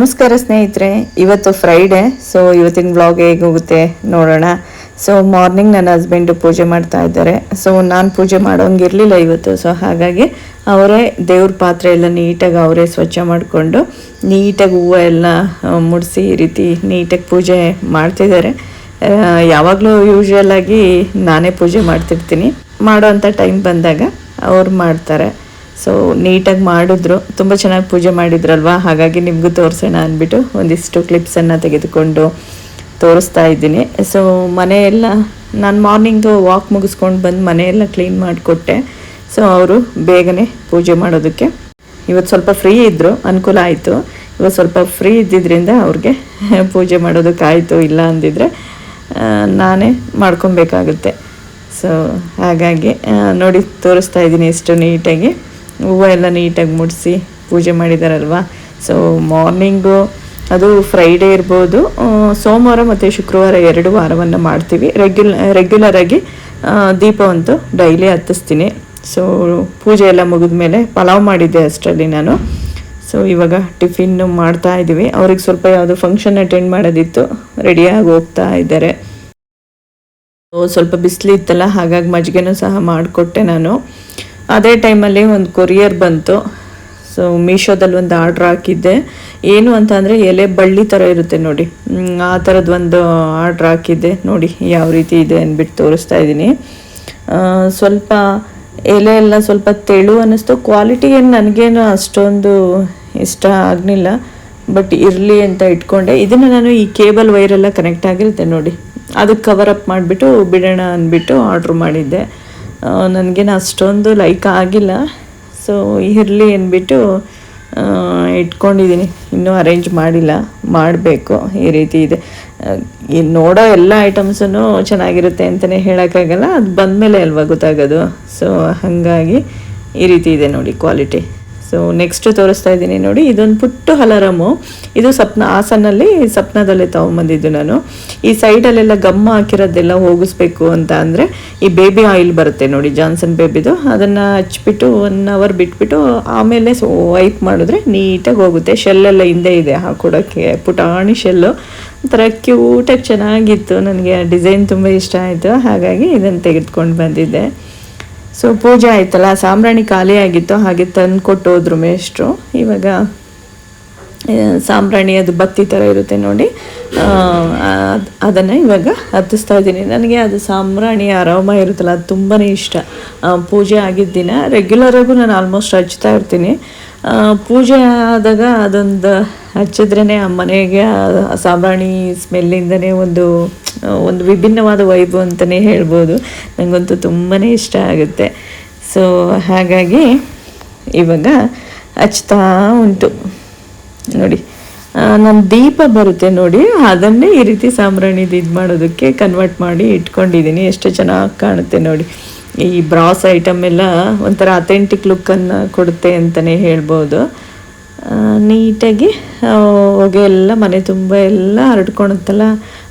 ನಮಸ್ಕಾರ ಸ್ನೇಹಿತರೆ, ಇವತ್ತು ಫ್ರೈಡೆ ಸೊ ಇವತ್ತಿನ ಬ್ಲಾಗ್ ಹೇಗೋಗುತ್ತೆ ನೋಡೋಣ. ಸೊ ಮಾರ್ನಿಂಗ್ ನನ್ನ ಹಸ್ಬೆಂಡು ಪೂಜೆ ಮಾಡ್ತಾ ಇದ್ದಾರೆ. ಸೊ ನಾನು ಪೂಜೆ ಮಾಡೋಂಗಿರಲಿಲ್ಲ ಇವತ್ತು ಸೊ ಹಾಗಾಗಿ ಅವರೇ ದೇವ್ರ ಪಾತ್ರೆ ಎಲ್ಲ ನೀಟಾಗಿ ಅವರೇ ಸ್ವಚ್ಛ ಮಾಡಿಕೊಂಡು ನೀಟಾಗಿ ಹೂವು ಎಲ್ಲ ಮುಡಿಸಿ ಈ ರೀತಿ ನೀಟಾಗಿ ಪೂಜೆ ಮಾಡ್ತಿದ್ದಾರೆ. ಯಾವಾಗಲೂ ಯೂಶ್ವಲ್ ಆಗಿ ನಾನೇ ಪೂಜೆ ಮಾಡ್ತಿರ್ತೀನಿ. ಮಾಡೋ ಅಂಥ ಟೈಮ್ ಬಂದಾಗ ಅವ್ರು ಮಾಡ್ತಾರೆ. ಸೊ ನೀಟಾಗಿ ಮಾಡಿದ್ರು. ತುಂಬ ಚೆನ್ನಾಗಿ ಪೂಜೆ ಮಾಡಿದ್ರಲ್ವಾ? ಹಾಗಾಗಿ ನಿಮಗೂ ತೋರಿಸೋಣ ಅಂದ್ಬಿಟ್ಟು ಒಂದಿಷ್ಟು ಕ್ಲಿಪ್ಸನ್ನು ತೆಗೆದುಕೊಂಡು ತೋರಿಸ್ತಾ ಇದ್ದೀನಿ. ಸೊ ಮನೆಯೆಲ್ಲ, ನಾನು ಮಾರ್ನಿಂಗು ವಾಕ್ ಮುಗಿಸ್ಕೊಂಡು ಬಂದು ಮನೆಯೆಲ್ಲ ಕ್ಲೀನ್ ಮಾಡಿಕೊಟ್ಟೆ. ಸೊ ಅವರು ಬೇಗನೆ ಪೂಜೆ ಮಾಡೋದಕ್ಕೆ. ಇವತ್ತು ಸ್ವಲ್ಪ ಫ್ರೀ ಇದ್ದರು ಅನುಕೂಲ ಆಯಿತು. ಇವತ್ತು ಸ್ವಲ್ಪ ಫ್ರೀ ಇದ್ದಿದ್ದರಿಂದ ಅವ್ರಿಗೆ ಪೂಜೆ ಮಾಡೋದಕ್ಕಾಯಿತು ಇಲ್ಲ ಅಂದಿದ್ರೆ ನಾನೇ ಮಾಡ್ಕೊಬೇಕಾಗುತ್ತೆ. ಸೊ ಹಾಗಾಗಿ ನೋಡಿ, ತೋರಿಸ್ತಾ ಇದ್ದೀನಿ ಎಷ್ಟು ನೀಟಾಗಿ ಹೂವು ಎಲ್ಲ ನೀಟಾಗಿ ಮುಡಿಸಿ ಪೂಜೆ ಮಾಡಿದಾರಲ್ವಾ? ಸೊ ಮಾರ್ನಿಂಗು ಅದು ಫ್ರೈಡೇ ಇರ್ಬೋದು ಸೋಮವಾರ ಮತ್ತು ಶುಕ್ರವಾರ ಎರಡು ವಾರವನ್ನು ಮಾಡ್ತೀವಿ. ರೆಗ್ಯುಲ ರೆಗ್ಯುಲರಾಗಿ ದೀಪವಂತೂ ಡೈಲಿ ಹತ್ತಿಸ್ತೀನಿ. ಸೊ ಪೂಜೆ ಎಲ್ಲ ಮುಗಿದ ಮೇಲೆ ಪಲಾವ್ ಮಾಡಿದ್ದೆ ಅಷ್ಟರಲ್ಲಿ ನಾನು. ಸೊ ಇವಾಗ ಟಿಫಿನ್ನು ಮಾಡ್ತಾ ಇದ್ದೀವಿ. ಅವ್ರಿಗೆ ಸ್ವಲ್ಪ ಯಾವುದೋ ಫಂಕ್ಷನ್ ಅಟೆಂಡ್ ಮಾಡೋದಿತ್ತು ರೆಡಿಯಾಗಿ ಹೋಗ್ತಾ ಇದ್ದಾರೆ. ಸ್ವಲ್ಪ ಬಿಸಿಲಿತ್ತಲ್ಲ, ಹಾಗಾಗಿ ಮಜ್ಜಿಗೆನೂ ಸಹ ಮಾಡಿಕೊಟ್ಟೆ ನಾನು. ಅದೇ ಟೈಮಲ್ಲಿ ಒಂದು ಕೊರಿಯರ್ ಬಂತು. ಸೊ ಮೀಶೋದಲ್ಲಿ ಒಂದು ಆರ್ಡ್ರ್ ಹಾಕಿದ್ದೆ. ಏನು ಅಂತ ಅಂದರೆ ಎಲೆ ಬಳ್ಳಿ ಥರ ಇರುತ್ತೆ ನೋಡಿ. ಆ ಥರದ್ದು ಒಂದು ಆರ್ಡ್ರ್ ಹಾಕಿದ್ದೆ. ನೋಡಿ, ಯಾವ ರೀತಿ ಇದೆ ಅಂದ್ಬಿಟ್ಟು ತೋರಿಸ್ತಾ ಇದ್ದೀನಿ. ಸ್ವಲ್ಪ ಎಲೆ ಎಲ್ಲ ಸ್ವಲ್ಪ ತೆಳು ಅನ್ನಿಸ್ತು. ಕ್ವಾಲಿಟಿ ಏನು ನನಗೇನು ಅಷ್ಟೊಂದು ಇಷ್ಟ ಆಗಲಿಲ್ಲ. ಬಟ್ ಇರಲಿ ಅಂತ ಇಟ್ಕೊಂಡೆ. ಇದನ್ನು ನಾನು ಈ ಕೇಬಲ್ ವೈರೆಲ್ಲ ಕನೆಕ್ಟ್ ಆಗಿರುತ್ತೆ ನೋಡಿ. ಅದಕ್ಕೆ ಕವರ್ ಅಪ್ ಮಾಡಿಬಿಟ್ಟು ಬಿಡೋಣ ಅಂದ್ಬಿಟ್ಟು ಆರ್ಡ್ರ್ ಮಾಡಿದ್ದೆ. ನನಗೇನು ಅಷ್ಟೊಂದು ಲೈಕ್ ಆಗಿಲ್ಲ. ಸೊ ಇರಲಿ ಅಂದ್ಬಿಟ್ಟು ಇಟ್ಕೊಂಡಿದ್ದೀನಿ ಇನ್ನೂ ಅರೇಂಜ್ ಮಾಡಿಲ್ಲ. ಮಾಡಬೇಕು, ಈ ರೀತಿ ಇದೆ. ನೋಡೋ ಎಲ್ಲ ಐಟಮ್ಸೂ ಚೆನ್ನಾಗಿರುತ್ತೆ ಅಂತಲೇ ಹೇಳೋಕ್ಕಾಗಲ್ಲ ಅದು ಬಂದಮೇಲೆ ಅಲ್ವಾ ಗೊತ್ತಾಗೋದು. ಸೊ ಹಾಗಾಗಿ ಈ ರೀತಿ ಇದೆ ನೋಡಿ ಕ್ವಾಲಿಟಿ ಸೊ ನೆಕ್ಸ್ಟ್ ತೋರಿಸ್ತಾ ಇದ್ದೀನಿ ನೋಡಿ. ಇದೊಂದು ಪುಟ್ಟು ಹಲರಮು. ಇದು ಸಪ್ನ, ಹಾಸನಲ್ಲಿ ಸಪ್ನದಲ್ಲೇ ತೊಗೊಂಬಂದಿದ್ದು ನಾನು. ಈ ಸೈಡಲ್ಲೆಲ್ಲ ಗಮ್ಮ ಹಾಕಿರೋದೆಲ್ಲ ಹೋಗಿಸ್ಬೇಕು ಅಂತ ಅಂದರೆ ಈ ಬೇಬಿ ಆಯಿಲ್ ಬರುತ್ತೆ ನೋಡಿ, ಜಾನ್ಸನ್ ಬೇಬಿದು. ಅದನ್ನು ಹಚ್ಬಿಟ್ಟು ಒನ್ ಅವರ್ ಬಿಟ್ಬಿಟ್ಟು ಆಮೇಲೆ ಸೊ, ವೈಪ್ ಮಾಡಿದ್ರೆ ನೀಟಾಗಿ ಹೋಗುತ್ತೆ. ಶೆಲ್ಲೆಲ್ಲ ಹಿಂದೆ ಇದೆ ಹಾಕೊಡೋಕ್ಕೆ. ಪುಟಾಣಿ ಶೆಲ್ಲು. ಒಂಥರ ಕ್ಯೂಟಾಗಿ ಚೆನ್ನಾಗಿತ್ತು. ನನಗೆ ಡಿಸೈನ್ ತುಂಬ ಇಷ್ಟ ಆಯಿತು. ಹಾಗಾಗಿ ಇದನ್ನು ತೆಗೆದುಕೊಂಡು ಬಂದಿದ್ದೆ. ಸೊ ಪೂಜೆ ಆಯ್ತಲ್ಲ, ಸಾಂಬ್ರಾಣಿ ಖಾಲಿ ಆಗಿತ್ತು, ಹಾಗೆ ತಂದು ಕೊಟ್ಟು ಹೋದ್ರು ಮೇಷ್ಟ್ರು. ಇವಾಗ ಸಾಂಬ್ರಾಣಿ ಅದು ಬತ್ತಿ ಥರ ಇರುತ್ತೆ ನೋಡಿ. ಅದನ್ನು ಇವಾಗ ಹತ್ತಿಸ್ತಾ ಇದ್ದೀನಿ. ನನಗೆ ಅದು ಸಾಂಬ್ರಾಣಿ ಆರಾಮ ಇರುತ್ತಲ್ಲ, ಅದು ತುಂಬಾ ಇಷ್ಟ. ಪೂಜೆ ಆಗಿದ್ದ ದಿನ ರೆಗ್ಯುಲರಾಗೂ ನಾನು ಆಲ್ಮೋಸ್ಟ್ ಹಚ್ತಾ ಇರ್ತೀನಿ. ಪೂಜೆ ಆದಾಗ ಅದೊಂದು ಹಚ್ಚಿದ್ರೇ ಆ ಮನೆಗೆ ಸಾಂಬ್ರಾಣಿ ಸ್ಮೆಲ್ಲಿಂದನೇ ಒಂದು ಒಂದು ವಿಭಿನ್ನವಾದ ವೈಬು ಅಂತಲೇ ಹೇಳ್ಬೋದು. ನನಗಂತೂ ತುಂಬಾ ಇಷ್ಟ ಆಗುತ್ತೆ. ಸೊ ಹಾಗಾಗಿ ಇವಾಗ ಹಚ್ತಾ ಉಂಟು. ನೋಡಿ ನನ್ನ ದೀಪ ಬರುತ್ತೆ ನೋಡಿ, ಅದನ್ನೇ ಈ ರೀತಿ ಸಾಂಬ್ರಾಣಿದು ಇದು ಮಾಡೋದಕ್ಕೆ ಕನ್ವರ್ಟ್ ಮಾಡಿ ಇಟ್ಕೊಂಡಿದ್ದೀನಿ ಎಷ್ಟು ಚೆನ್ನಾಗಿ ಕಾಣುತ್ತೆ ನೋಡಿ. ಈ ಬ್ರಾಸ್ ಐಟಮ್ ಎಲ್ಲ ಒಂಥರ ಅಥೆಂಟಿಕ್ ಲುಕ್ಕನ್ನು ಕೊಡುತ್ತೆ ಅಂತಲೇ ಹೇಳ್ಬೋದು. ನೀಟಾಗಿ ಹೊಗೆ ಎಲ್ಲ ಮನೆ ತುಂಬ ಎಲ್ಲ ಹರಡ್ಕೊಳುತ್ತಲ್ಲ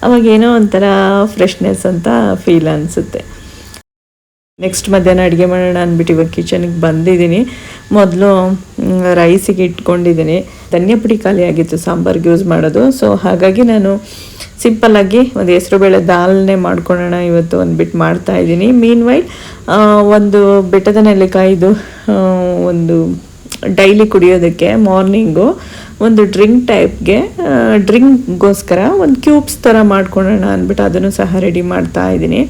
ಅವಾಗ ಏನೋ ಒಂಥರ ಫ್ರೆಶ್ನೆಸ್ ಅಂತ ಫೀಲ್ ಅನಿಸುತ್ತೆ. ನೆಕ್ಸ್ಟ್ ಮಧ್ಯಾಹ್ನ ಅಡುಗೆ ಮಾಡೋಣ ಅಂದ್ಬಿಟ್ಟು ಇವಾಗ ಕಿಚನಿಗೆ ಬಂದಿದ್ದೀನಿ. ಮೊದಲು ರೈಸಿಗೆ ಇಟ್ಕೊಂಡಿದ್ದೀನಿ. ಧನ್ಯ ಪುಡಿ ಖಾಲಿ ಆಗಿತ್ತು ಸಾಂಬಾರ್ಗೆ ಯೂಸ್ ಮಾಡೋದು. ಸೊ ಹಾಗಾಗಿ ನಾನು ಸಿಂಪಲ್ಲಾಗಿ ಒಂದು ಹೆಸರುಬೇಳೆ ದಾಲ್ನೆ ಮಾಡ್ಕೊಳ್ಳೋಣ ಇವತ್ತು ಅಂದ್ಬಿಟ್ಟು ಮಾಡ್ತಾ ಮಾಡ್ತಾಯಿದ್ದೀನಿ ಮೀನ್ ವೈಲ್ ಒಂದು ಬೆಟ್ಟದ ನೆಲ್ಲಿಕಾಯಿದು ಆ, ಒಂದು ಡೈಲಿ ಕುಡಿಯೋದಕ್ಕೆ, ಮಾರ್ನಿಂಗು ಒಂದು ಡ್ರಿಂಕ್ ಟೈಪ್ಗೆ ಡ್ರಿಂಕ್ಗೋಸ್ಕರ ಒಂದು ಕ್ಯೂಬ್ಸ್ ಥರ ಮಾಡ್ಕೊಳ್ಳೋಣ ಅಂದ್ಬಿಟ್ಟು ಅದನ್ನು ಸಹ ರೆಡಿ ಮಾಡ್ತಾ ಇದ್ದೀನಿ.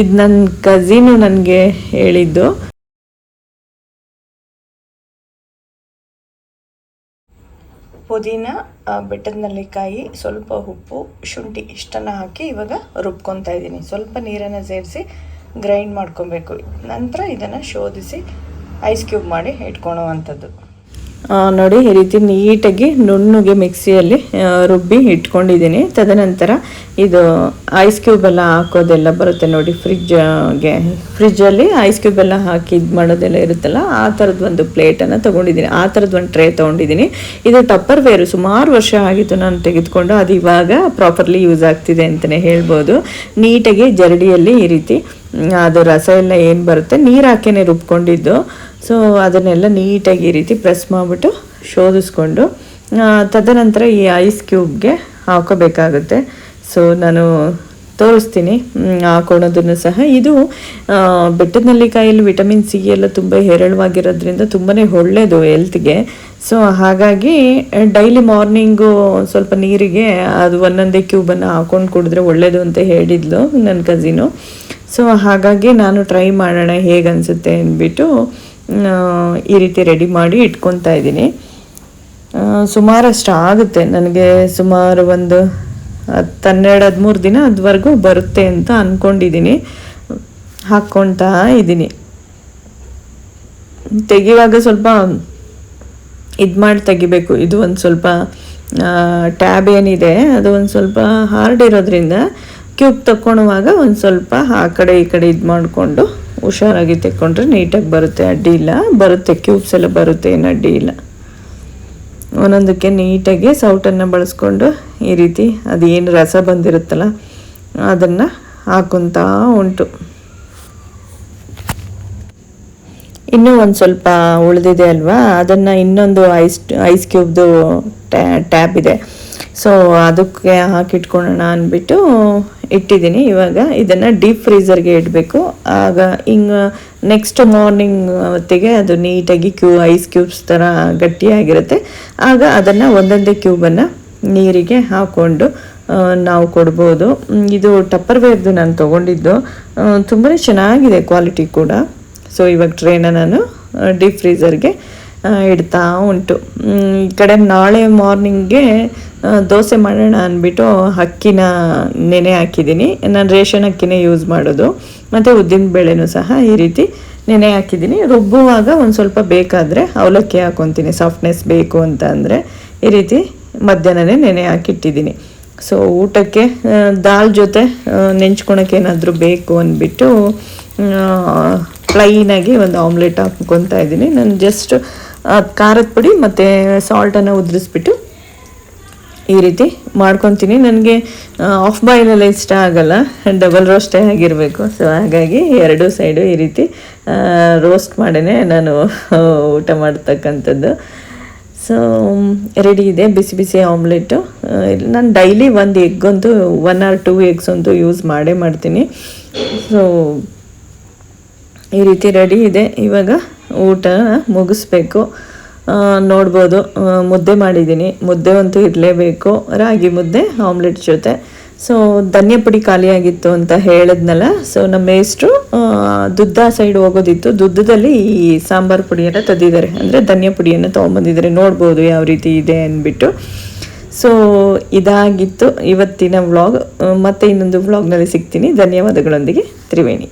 ಇದು ನನ್ನ ಕಝಿನು ನನಗೆ ಹೇಳಿದ್ದು. ಪುದೀನ ಬೆಟ್ಟದ ನೆಲ್ಲಿಕಾಯಿ ಸ್ವಲ್ಪ ಉಪ್ಪು, ಶುಂಠಿ ಇಷ್ಟನ್ನು ಹಾಕಿ ಇವಾಗ ರುಬ್ಕೊತಾ ಇದ್ದೀನಿ. ಸ್ವಲ್ಪ ನೀರನ್ನು ಸೇರಿಸಿ, ಗ್ರೈಂಡ್ ಮಾಡ್ಕೊಬೇಕು. ನಂತರ ಇದನ್ನು ಶೋಧಿಸಿ ಐಸ್ ಕ್ಯೂಬ್ ಮಾಡಿ ಇಟ್ಕೊಳೋ ಅಂಥದ್ದು ನೋಡಿ, ಈ ರೀತಿ ನೀಟಾಗಿ ನುಣ್ಣಗೆ ಮಿಕ್ಸಿಯಲ್ಲಿ ರುಬ್ಬಿ ಇಟ್ಕೊಂಡಿದ್ದೀನಿ. ತದನಂತರ ಇದು ಐಸ್ ಕ್ಯೂಬ್ ಎಲ್ಲ ಹಾಕೋದೆಲ್ಲ ಬರುತ್ತೆ ನೋಡಿ ಫ್ರಿಜ್ಗೆ ಫ್ರಿಜ್ಜಲ್ಲಿ ಐಸ್ ಕ್ಯೂಬ್ ಎಲ್ಲ ಹಾಕಿ ಇದು ಮಾಡೋದೆಲ್ಲ ಇರುತ್ತಲ್ಲ, ಆ ಥರದ್ದು ಒಂದು ಪ್ಲೇಟನ್ನು ತೊಗೊಂಡಿದ್ದೀನಿ. ಆ ಥರದ್ದು ಒಂದು ಟ್ರೇ ತೊಗೊಂಡಿದ್ದೀನಿ. ಇದು ಟಪ್ಪರ್ ವೇರು ಸುಮಾರು ವರ್ಷ ಆಗಿತ್ತು ನಾನು ತೆಗೆದುಕೊಂಡು, ಅದು ಇವಾಗ ಪ್ರಾಪರ್ಲಿ ಯೂಸ್ ಆಗ್ತಿದೆ ಅಂತಲೇ ಹೇಳ್ಬೋದು. ನೀಟಾಗಿ ಜರಡಿಯಲ್ಲಿ ಈ ರೀತಿ ಅದು ರಸ ಎಲ್ಲ ಏನು ಬರುತ್ತೆ, ನೀರು ಹಾಕೇನೆ ರುಬ್ಕೊಂಡಿದ್ದು. ಸೊ ಅದನ್ನೆಲ್ಲ ನೀಟಾಗಿ ಈ ರೀತಿ ಪ್ರೆಸ್ ಮಾಡಿಬಿಟ್ಟು ಶೋಧಿಸ್ಕೊಂಡು ತದನಂತರ ಈ ಐಸ್ ಕ್ಯೂಬ್ಗೆ ಹಾಕೋಬೇಕಾಗುತ್ತೆ. ಸೊ ನಾನು ತೋರಿಸ್ತೀನಿ. ಹಾಕೊಳೋದನ್ನು ಸಹ. ಇದು ಬೆಟ್ಟದ ನೆಲ್ಲಿಕಾಯಲ್ಲಿ ವಿಟಮಿನ್ ಸಿ ಎಲ್ಲ ತುಂಬ ಹೇರಳವಾಗಿರೋದ್ರಿಂದ ತುಂಬಾ ಒಳ್ಳೆಯದು ಹೆಲ್ತ್ಗೆ ಸೊ ಹಾಗಾಗಿ ಡೈಲಿ ಮಾರ್ನಿಂಗು ಸ್ವಲ್ಪ ನೀರಿಗೆ ಅದು ಒಂದೊಂದೇ ಕ್ಯೂಬನ್ನು ಹಾಕೊಂಡು ಕುಡಿದ್ರೆ ಒಳ್ಳೆಯದು ಅಂತ ಹೇಳಿದ್ಲು ನನ್ನ ಕಸಿನು ಸೊ ಹಾಗಾಗಿ ನಾನು ಟ್ರೈ ಮಾಡೋಣ ಹೇಗೆ ಅನಿಸುತ್ತೆ ಅಂದ್ಬಿಟ್ಟು ಈ ರೀತಿ ರೆಡಿ ಮಾಡಿ ಇಟ್ಕೊತಾ ಇದ್ದೀನಿ. ಸುಮಾರಷ್ಟು ಆಗುತ್ತೆ. ನನಗೆ ಸುಮಾರು ಒಂದು ಹತ್ತು ಹನ್ನೆರಡು, ಹದಿಮೂರು ದಿನ ಅದುವರೆಗೂ ಬರುತ್ತೆ ಅಂತ ಅಂದ್ಕೊಂಡಿದ್ದೀನಿ ಹಾಕ್ಕೊಳ್ತಾ ಇದ್ದೀನಿ. ತೆಗಿವಾಗ ಸ್ವಲ್ಪ ಇದು ಮಾಡಿ ತೆಗಿಬೇಕು. ಇದು ಒಂದು ಸ್ವಲ್ಪ ಟ್ಯಾಬ್ ಏನಿದೆ, ಅದು ಒಂದು ಸ್ವಲ್ಪ ಹಾರ್ಡ್ ಇರೋದ್ರಿಂದ ಕ್ಯೂಬ್ ತಕ್ಕೊಳ್ಳುವಾಗ ಒಂದು ಸ್ವಲ್ಪ ಆ ಕಡೆ ಈ ಕಡೆ ಇದು ಮಾಡಿಕೊಂಡು ಹುಷಾರಾಗಿ ತೆಕ್ಕೊಂಡ್ರೆ ನೀಟಾಗಿ ಬರುತ್ತೆ, ಅಡ್ಡಿ ಇಲ್ಲ. ಬರುತ್ತೆ ಕ್ಯೂಬ್ಸ್ ಎಲ್ಲ ಬರುತ್ತೆ, ಏನು ಅಡ್ಡಿ ಇಲ್ಲ. ಒಂದೊಂದಕ್ಕೆ ನೀಟಾಗಿ ಸೌಟನ್ನು ಬಳಸ್ಕೊಂಡು ಈ ರೀತಿ ಅದೇನು ರಸ ಬಂದಿರುತ್ತಲ್ಲ, ಅದನ್ನು ಹಾಕೊತಾ ಉಂಟು. ಇನ್ನೂ ಒಂದು ಸ್ವಲ್ಪ ಉಳಿದಿದೆ ಅಲ್ವಾ? ಅದನ್ನು ಇನ್ನೊಂದು ಐಸ್ ಐಸ್ ಕ್ಯೂಬ್ದು ಟ್ಯಾಪ್ ಇದೆ. ಸೊ ಅದಕ್ಕೆ ಹಾಕಿಟ್ಕೊಳ್ಳೋಣ ಅಂದ್ಬಿಟ್ಟು ಇಟ್ಟಿದ್ದೀನಿ. ಇವಾಗ ಇದನ್ನು ಡೀಪ್ ಫ್ರೀಸರ್ಗೆ ಇಡಬೇಕು. ಆಗ ಹಿಂಗೆ ನೆಕ್ಸ್ಟ್ ಮಾರ್ನಿಂಗ್ ಹೊತ್ತಿಗೆ ಅದು ನೀಟಾಗಿ ಕ್ಯೂ ಐಸ್ ಕ್ಯೂಬ್ಸ್ ಥರ ಗಟ್ಟಿಯಾಗಿರುತ್ತೆ. ಆಗ ಅದನ್ನು ಒಂದೊಂದೇ ಕ್ಯೂಬನ್ನು ನೀರಿಗೆ ಹಾಕ್ಕೊಂಡು ನಾವು ಕೊಡ್ಬೋದು. ಇದು ಟಪ್ಪರ್ ವೇರ್ದು ನಾನು ತೊಗೊಂಡಿದ್ದು. ತುಂಬಾ ಚೆನ್ನಾಗಿದೆ ಕ್ವಾಲಿಟಿ ಕೂಡ. ಸೊ ಇವಾಗ ಟ್ರೇನ ನಾನು ಡೀಪ್ ಫ್ರೀಸರ್ಗೆ ಇಡ್ತಾ ಉಂಟು. ಈ ಕಡೆ ನಾಳೆ ಮಾರ್ನಿಂಗ್ಗೆ ದೋಸೆ ಮಾಡೋಣ ಅಂದ್ಬಿಟ್ಟು ಅಕ್ಕಿನ ನೆನೆ ಹಾಕಿದ್ದೀನಿ. ನಾನು ರೇಷನ್ ಅಕ್ಕಿನೇ ಯೂಸ್ ಮಾಡೋದು. ಮತ್ತು ಉದ್ದಿನ ಬೇಳೆನೂ ಸಹ ಈ ರೀತಿ ನೆನೆ ಹಾಕಿದ್ದೀನಿ. ರುಬ್ಬುವಾಗ ಒಂದು ಸ್ವಲ್ಪ ಬೇಕಾದರೆ ಅವಲಕ್ಕಿ ಹಾಕೊತೀನಿ. ಸಾಫ್ಟ್ನೆಸ್ ಬೇಕು ಅಂತ ಅಂದರೆ ಈ ರೀತಿ ಮಧ್ಯಾಹ್ನನೇ ನೆನೆ ಹಾಕಿಟ್ಟಿದ್ದೀನಿ. ಸೊ ಊಟಕ್ಕೆ ದಾಲ್ ಜೊತೆ ನೆಂಚ್ಕೊಳಕ್ಕೆ ಏನಾದರೂ ಬೇಕು ಅಂದ್ಬಿಟ್ಟು ಪ್ಲೈನಾಗಿ ಒಂದು ಆಮ್ಲೆಟ್ ಹಾಕ್ಕೊತಾ ಇದ್ದೀನಿ. ನಾನು ಜಸ್ಟ್ ಖಾರದ ಪುಡಿ ಮತ್ತು ಸಾಲ್ಟನ್ನು ಉದುರಿಸ್ಬಿಟ್ಟು ಈ ರೀತಿ ಮಾಡ್ಕೊತೀನಿ. ನನಗೆ ಆಫ್ ಬಾಯ್ಲೆಲ್ಲ ಇಷ್ಟ ಆಗಲ್ಲ. ಡಬಲ್ ರೋಸ್ಟೇ ಆಗಿರಬೇಕು. ಸೊ ಹಾಗಾಗಿ ಎರಡೂ ಸೈಡು ಈ ರೀತಿ ರೋಸ್ಟ್ ಮಾಡೇ ನಾನು ಊಟ ಮಾಡ್ತಕ್ಕಂಥದ್ದು. ಸೊ ರೆಡಿ ಇದೆ. ಬಿಸಿ ಬಿಸಿ ಆಮ್ಲೆಟು ನಾನು ಡೈಲಿ ಒಂದು ಎಗ್ ಅಂತೂ ಒನ್ ಆರ್ ಟೂ ಎಗ್ಸ್ ಅಂತೂ ಯೂಸ್ ಮಾಡೇ ಮಾಡ್ತೀನಿ. ಸೊ ಈ ರೀತಿ ರೆಡಿ ಇದೆ. ಇವಾಗ ಊಟ ಮುಗಿಸ್ಬೇಕು. ನೋಡ್ಬೋದು. ಮುದ್ದೆ ಮಾಡಿದ್ದೀನಿ. ಮುದ್ದೆ ಅಂತೂ ಇರಲೇಬೇಕು. ರಾಗಿ ಮುದ್ದೆ, ಆಮ್ಲೆಟ್ ಜೊತೆ. ಸೊ ಧನ್ಯ ಪುಡಿ ಖಾಲಿಯಾಗಿತ್ತು ಅಂತ ಹೇಳಿದ್ನಲ್ಲ. ಸೊ ನಮ್ಮ ಮೇಸ್ಟ್ರು ದುದ್ದ ಸೈಡ್ ಹೋಗೋದಿತ್ತು. ದುದ್ದದಲ್ಲಿ ಈ ಸಾಂಬಾರು ಪುಡಿಯನ್ನು ತಂದಿದ್ದಾರೆ ಅಂದರೆ ಧನ್ಯ ಪುಡಿಯನ್ನು ತೊಗೊಂಬಂದಿದ್ದಾರೆ. ನೋಡ್ಬೋದು ಯಾವ ರೀತಿ ಇದೆ ಅಂದ್ಬಿಟ್ಟು. ಸೊ ಇದಾಗಿತ್ತು ಇವತ್ತಿನ ವ್ಲಾಗ್. ಮತ್ತೆ ಇನ್ನೊಂದು ವ್ಲಾಗ್ನಲ್ಲಿ ಸಿಗ್ತೀನಿ. ಧನ್ಯವಾದಗಳೊಂದಿಗೆ. ತ್ರಿವೇಣಿ.